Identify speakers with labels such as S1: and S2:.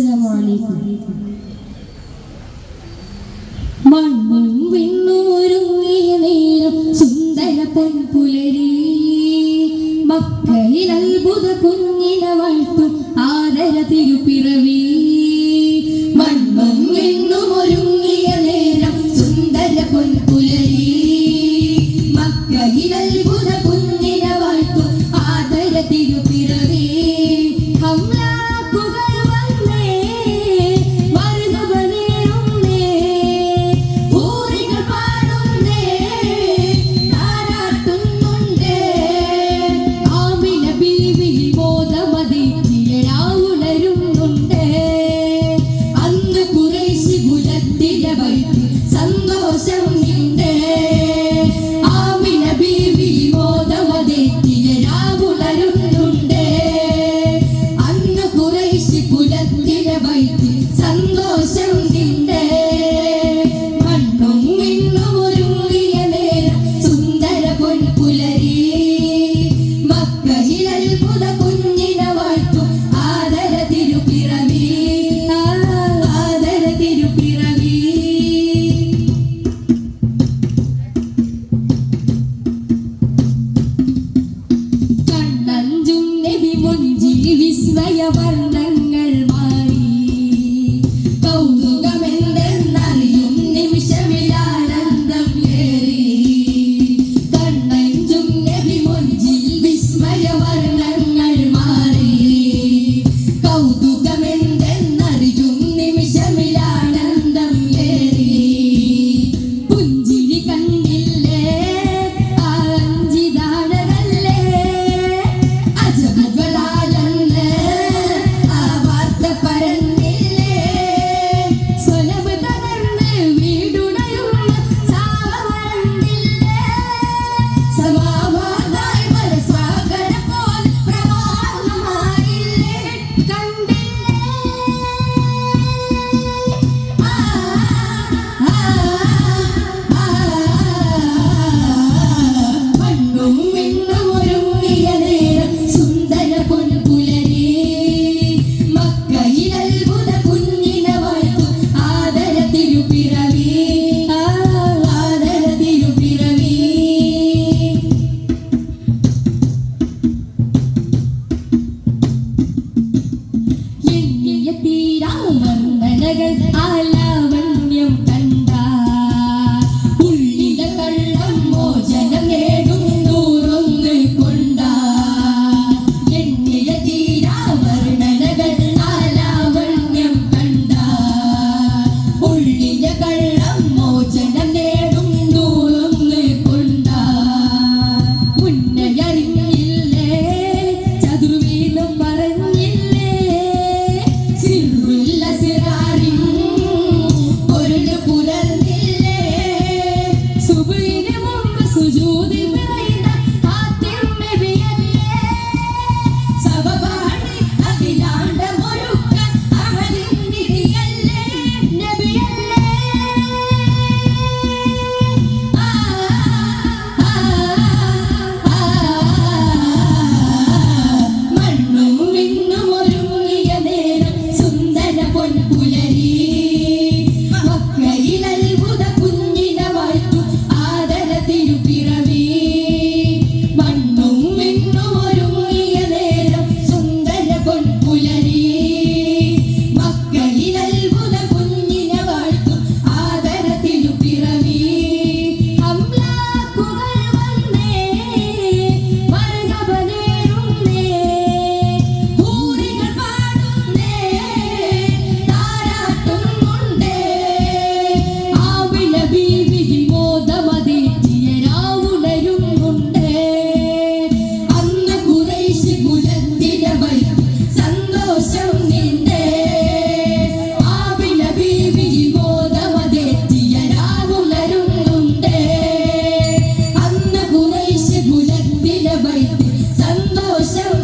S1: അസ്സലാമു അലൈക്കും. മണ്ണും വിണ്ണും ഒരുങ്ങിയ നേരം സുന്ദര പൊൻപുലരി ಶಿವಯ ವರ್ಣ I love സന്തോഷം